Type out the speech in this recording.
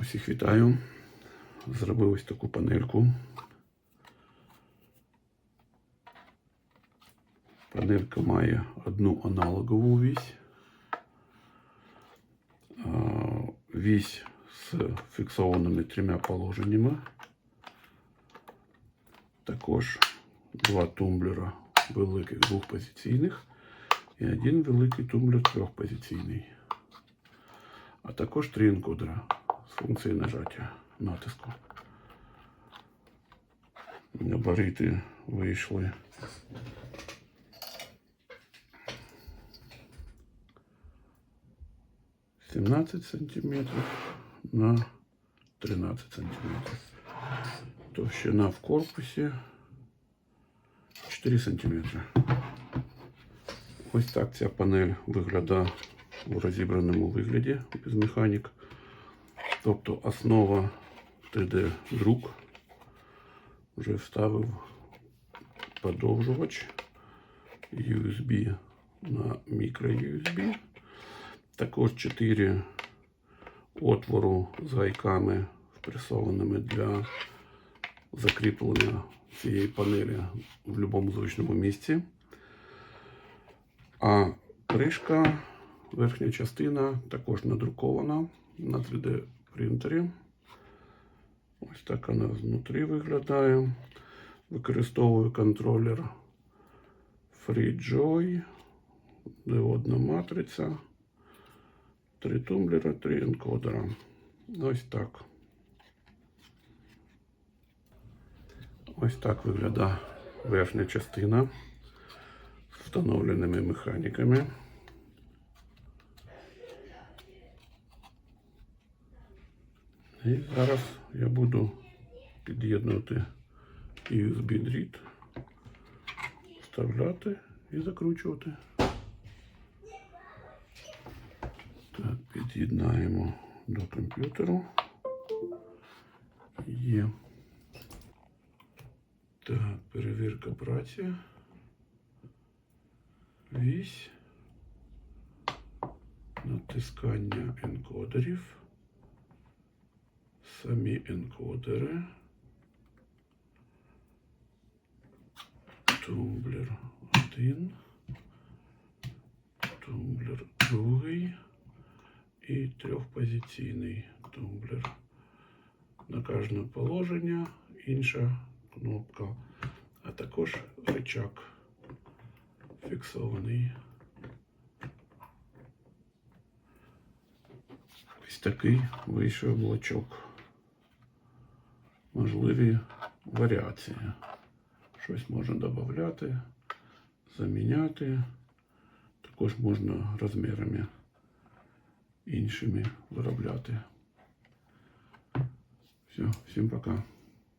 Усіх вітаю. Зробив ось таку панельку. Панелька має одну аналогову вісь. Вісь з фіксованими трьома положеннями. Також два тумблера великих двохпозиційних і один великий тумблер трьохпозиційний. А також три енкодера з функцією нажаття натиску. Габарити вийшли. Сімнадцять сантиметрів на 13 сантиметрів. Товщина в корпусі 4 сантиметри. Ось так ця панель виглядає у розібраному вигляді без механік. Тобто основа 3D-друк. Вже вставив подовжувач USB на мікро-USB. Також 4 отвору з гайками впресованими для закріплення цієї панелі в будь-якому зручному місці. А кришка, верхня частина також надрукована на 3D принтері. Ось так вона знутрі виглядає. Використовую контролер FreeJoy, диодна матриця, три тумблера, три енкодера. Ось так. Ось так виглядає верхня частина з встановленими механіками. І зараз я буду під'єднувати USB-дріт, вставляти і закручувати. Так, під'єднаємо до комп'ютеру. Є. Так, перевірка праці. Вісь. Натискання енкодерів. Самі енкодери. Тумблер 1. Тумблер другий. І трьохпозиційний тумблер. На кожне положення інша кнопка, а також рычаг фіксований. Ось такий вийшов блочок. Можливі варіації. Щось можна додати, заміняти. Також можна розмірами іншими виробляти. Все, всім пока.